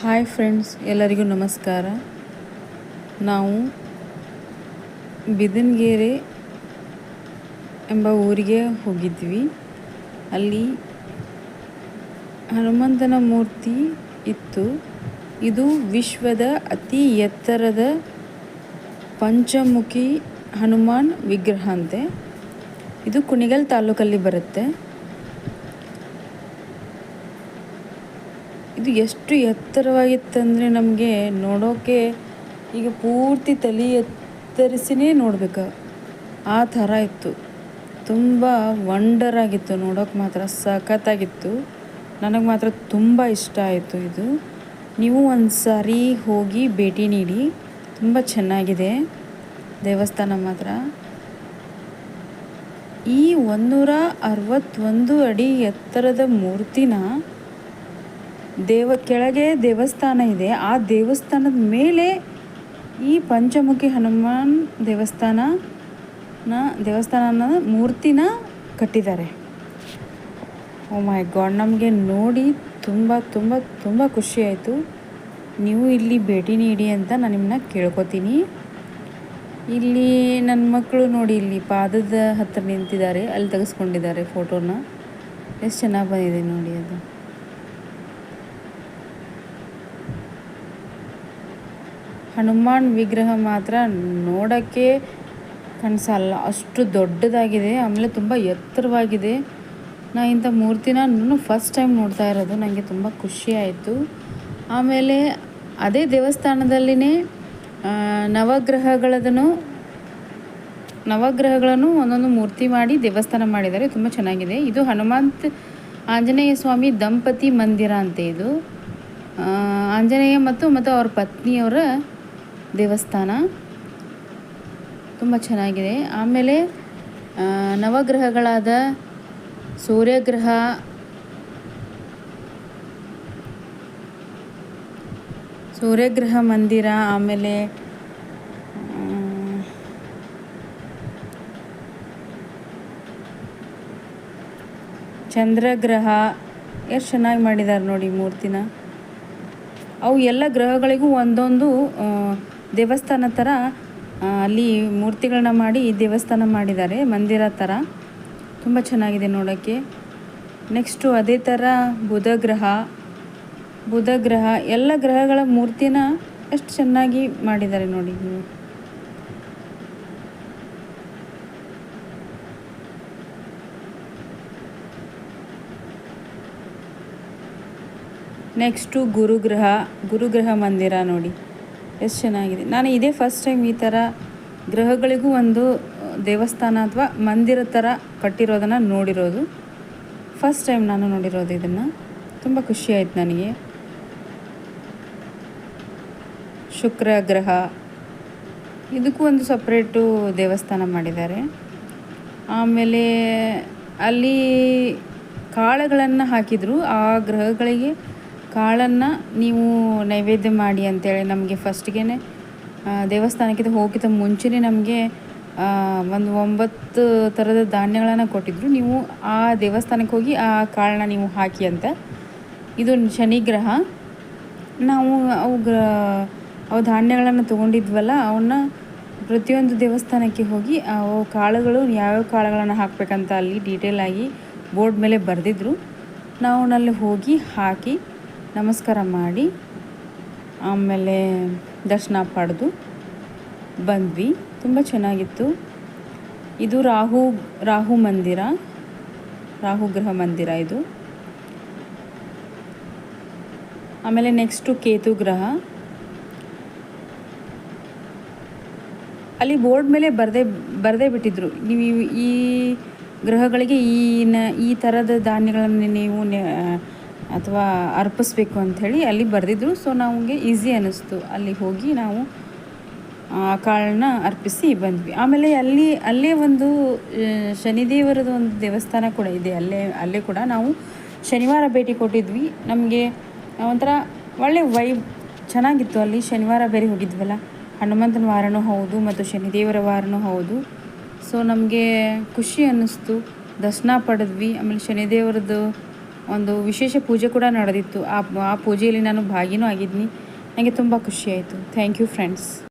Hi friends, ಎಲ್ಲರಿಗೂ ನಮಸ್ಕಾರ. ನಾವು ಬಿದನ್ಗೆರೆ ಎಂಬ ಊರಿಗೆ ಹೋಗಿದ್ವಿ. ಅಲ್ಲಿ ಹನುಮಂತನ ಮೂರ್ತಿ ಇತ್ತು. ಇದು ವಿಶ್ವದ ಅತಿ ಎತ್ತರದ ಪಂಚಮುಖಿ ಹನುಮಾನ್ ವಿಗ್ರಹ ಅಂತೆ. ಇದು ಕುಣಿಗಲ್ ತಾಲೂಕಲ್ಲಿ ಬರುತ್ತೆ. ಇದು ಎಷ್ಟು ಎತ್ತರವಾಗಿತ್ತಂದರೆ ನಮಗೆ ನೋಡೋಕ್ಕೆ ಈಗ ಪೂರ್ತಿ ತಲೆ ಎತ್ತರಿಸಿನೇ ನೋಡ್ಬೇಕು. ಆ ಥರ ಇತ್ತು. ತುಂಬ ವಂಡರ್ ಆಗಿತ್ತು. ನೋಡೋಕೆ ಮಾತ್ರ ಸಖತ್ತಾಗಿತ್ತು. ನನಗೆ ಮಾತ್ರ ತುಂಬ ಇಷ್ಟ ಆಯಿತು ಇದು. ನೀವು ಒಂದು ಸಾರಿ ಹೋಗಿ ಭೇಟಿ ನೀಡಿ. ತುಂಬ ಚೆನ್ನಾಗಿದೆ ದೇವಸ್ಥಾನ ಮಾತ್ರ. ಈ ಒಂದೂರ ಅರವತ್ತೊಂದು ಅಡಿ ಎತ್ತರದ ಮೂರ್ತಿನ ದೇವ ಕೆಳಗೆ ದೇವಸ್ಥಾನ ಇದೆ. ಆ ದೇವಸ್ಥಾನದ ಮೇಲೆ ಈ ಪಂಚಮುಖಿ ಹನುಮಾನ್ ದೇವಸ್ಥಾನನ ದೇವಸ್ಥಾನನ ಮೂರ್ತಿನ ಕಟ್ಟಿದ್ದಾರೆ. ಓ ಮೈ ಗಾಡ್ ನಮಗೆ ನೋಡಿ ತುಂಬ ತುಂಬ ತುಂಬ ಖುಷಿ ಆಯಿತು. ನೀವು ಇಲ್ಲಿ ಭೇಟಿ ನೀಡಿ ಅಂತ ನಾನು ನಿಮ್ಮನ್ನ ಕೇಳ್ಕೊತೀನಿ. ಇಲ್ಲಿ ನನ್ನ ಮಕ್ಕಳು ನೋಡಿ ಇಲ್ಲಿ ಪಾದದ ಹತ್ತಿರ ನಿಂತಿದ್ದಾರೆ. ಅಲ್ಲಿ ತೆಗೆಸ್ಕೊಂಡಿದ್ದಾರೆ ಫೋಟೋನ ಎಷ್ಟು ಚೆನ್ನಾಗಿ ಬಂದಿದೆ ನೋಡಿ ಅದು. ಹನುಮಾನ್ ವಿಗ್ರಹ ಮಾತ್ರ ನೋಡೋಕ್ಕೆ ಕನಸಲ್ಲ ಅಷ್ಟು ದೊಡ್ಡದಾಗಿದೆ, ಆಮೇಲೆ ತುಂಬ ಎತ್ತರವಾಗಿದೆ. ನಾ ಇಂಥ ಮೂರ್ತಿನ ನಾನು ಫಸ್ಟ್ ಟೈಮ್ ನೋಡ್ತಾ ಇರೋದು ನನಗೆ ತುಂಬ ಖುಷಿ ಆಯಿತು. ಆಮೇಲೆ ಅದೇ ದೇವಸ್ಥಾನದಲ್ಲಿನೇ ನವಗ್ರಹಗಳದನ್ನು, ನವಗ್ರಹಗಳನ್ನು ಒಂದೊಂದು ಮೂರ್ತಿ ಮಾಡಿ ದೇವಸ್ಥಾನ ಮಾಡಿದ್ದಾರೆ. ತುಂಬ ಚೆನ್ನಾಗಿದೆ. ಇದು ಹನುಮಂತ್ ಆಂಜನೇಯ ಸ್ವಾಮಿ ದಂಪತಿ ಮಂದಿರ ಅಂತ ಇದು. ಆಂಜನೇಯ ಮತ್ತು ಮತ್ತು ಅವ್ರ ಪತ್ನಿಯವರ ದೇವಸ್ಥಾನ. ತುಂಬ ಚೆನ್ನಾಗಿದೆ. ಆಮೇಲೆ ನವಗ್ರಹಗಳಾದ ಸೂರ್ಯಗ್ರಹ ಸೂರ್ಯಗ್ರಹ ಮಂದಿರ, ಆಮೇಲೆ ಚಂದ್ರಗ್ರಹ, ಎಷ್ಟು ಚೆನ್ನಾಗಿ ಮಾಡಿದ್ದಾರೆ ನೋಡಿ ಮೂರ್ತಿನ. ಅವು ಎಲ್ಲ ಗ್ರಹಗಳಿಗೂ ಒಂದೊಂದು ದೇವಸ್ಥಾನ ಥರ ಅಲ್ಲಿ ಮೂರ್ತಿಗಳನ್ನ ಮಾಡಿ ದೇವಸ್ಥಾನ ಮಾಡಿದ್ದಾರೆ, ಮಂದಿರ ಥರ ತುಂಬ ಚೆನ್ನಾಗಿದೆ ನೋಡೋಕ್ಕೆ. ನೆಕ್ಸ್ಟು ಅದೇ ಥರ ಬುಧ ಗ್ರಹ. ಬುಧ ಗ್ರಹ, ಎಲ್ಲ ಗ್ರಹಗಳ ಮೂರ್ತಿನ ಎಷ್ಟು ಚೆನ್ನಾಗಿ ಮಾಡಿದ್ದಾರೆ ನೋಡಿ ನೆಕ್ಸ್ಟು ಗುರುಗ್ರಹ ಗುರುಗ್ರಹ ಮಂದಿರ ನೋಡಿ. ಎಷ್ಟು ಚೆನ್ನಾಗಿದೆ. ನಾನು ಇದೇ ಫಸ್ಟ್ ಟೈಮ್ ಈ ಥರ ಗ್ರಹಗಳಿಗೂ ಒಂದು ದೇವಸ್ಥಾನ ಅಥವಾ ಮಂದಿರ ಥರ ಕಟ್ಟಿರೋದನ್ನು ನೋಡಿರೋದು. ಫಸ್ಟ್ ಟೈಮ್ ನಾನು ನೋಡಿರೋದು ಇದನ್ನು. ತುಂಬ ಖುಷಿ ಆಯ್ತು ನನಗೆ. ಶುಕ್ರ, ಗ್ರಹ, ಇದಕ್ಕೂ ಒಂದು ಸಪ್ರೇಟು ದೇವಸ್ಥಾನ ಮಾಡಿದ್ದಾರೆ. ಆಮೇಲೆ ಅಲ್ಲಿ ಕಾಳುಗಳನ್ನು ಹಾಕಿದರು. ಆ ಗ್ರಹಗಳಿಗೆ ಕಾಳನ್ನು ನೀವು ನೈವೇದ್ಯ ಮಾಡಿ ಅಂತೇಳಿ ನಮಗೆ ಫಸ್ಟ್ಗೆ ದೇವಸ್ಥಾನಕ್ಕಿಂತ ಹೋಗಿದ್ದ ಮುಂಚೆನೇ ನಮಗೆ ಒಂದು ಒಂಬತ್ತು ಥರದ ಧಾನ್ಯಗಳನ್ನು ಕೊಟ್ಟಿದ್ದರು ನೀವು ಆ ದೇವಸ್ಥಾನಕ್ಕೆ ಹೋಗಿ ಆ ಕಾಳನ್ನ ನೀವು ಹಾಕಿ ಅಂತ. ಇದು ಶನಿ ಗ್ರಹ ನಾವು ಅವು ಗ್ರ, ಅವು ಧಾನ್ಯಗಳನ್ನು ತೊಗೊಂಡಿದ್ವಲ್ಲ, ಅವನ್ನ ಪ್ರತಿಯೊಂದು ದೇವಸ್ಥಾನಕ್ಕೆ ಹೋಗಿ ಅವು ಕಾಳುಗಳು ಯಾವ್ಯಾವ ಕಾಳುಗಳನ್ನು ಹಾಕಬೇಕಂತ ಅಲ್ಲಿ ಡೀಟೇಲಾಗಿ ಬೋರ್ಡ್ ಮೇಲೆ ಬರೆದಿದ್ರು. ನಾವು ಅಲ್ಲಿ ಹೋಗಿ ಹಾಕಿ ನಮಸ್ಕಾರ ಮಾಡಿ, ಆಮೇಲೆ ದರ್ಶನ ಪಡೆದು ಬಂದ್ವಿ. ತುಂಬ ಚೆನ್ನಾಗಿತ್ತು. ಇದು ರಾಹು ರಾಹು ಮಂದಿರ, ರಾಹು ಗ್ರಹ ಮಂದಿರ ಇದು. ಆಮೇಲೆ ನೆಕ್ಸ್ಟು ಕೇತು ಗ್ರಹ ಅಲ್ಲಿ ಬೋರ್ಡ್ ಮೇಲೆ ಬರದೇ ಬರದೇ ಬಿಟ್ಟಿದ್ರು. ನೀವು ಈ- ಗ್ರಹಗಳಿಗೆ ಈ ನ, ಈ ಥರದ ಧಾನ್ಯಗಳನ್ನು ನೀವು ಅಥವಾ ಅರ್ಪಿಸ್ಬೇಕು ಅಂಥೇಳಿ ಅಲ್ಲಿ ಬರೆದಿದ್ರು. ಸೊ ನಮಗೆ ಈಸಿ ಅನ್ನಿಸ್ತು. ಅಲ್ಲಿ ಹೋಗಿ ನಾವು, ಆ, ಕಾಳನ್ನ ಅರ್ಪಿಸಿ ಬಂದ್ವಿ. ಆಮೇಲೆ ಅಲ್ಲಿ, ಅಲ್ಲೇ ಒಂದು ಶನಿದೇವರದ ಒಂದು ದೇವಸ್ಥಾನ ಕೂಡ ಇದೆ. ಅಲ್ಲೇ ಅಲ್ಲೇ ಕೂಡ ನಾವು ಶನಿವಾರ ಭೇಟಿ ಕೊಟ್ಟಿದ್ವಿ. ನಮಗೆ ಒಂಥರ ಒಳ್ಳೆ ವೈಬ್ ಚೆನ್ನಾಗಿತ್ತು ಅಲ್ಲಿ. ಶನಿವಾರ ಬೇರೆ ಹೋಗಿದ್ವಲ್ಲ. ಹನುಮಂತನ ವಾರನೂ ಹೌದು ಮತ್ತು ಶನಿದೇವರ ವಾರನೂ ಹೌದು. ಸೊ ನಮಗೆ ಖುಷಿ ಅನ್ನಿಸ್ತು. ದರ್ಶನ ಪಡೆದ್ವಿ. ಆಮೇಲೆ ಶನಿದೇವರದ್ದು ಒಂದು ವಿಶೇಷ ಪೂಜೆ ಕೂಡ ನಡೆದಿತ್ತು. ಆ ಪೂಜೆಯಲ್ಲಿ ನಾನು ಭಾಗಿನೂ ಆಗಿದ್ದೀನಿ ನನಗೆ ತುಂಬ ಖುಷಿಯಾಯಿತು ಥ್ಯಾಂಕ್ ಯು ಫ್ರೆಂಡ್ಸ್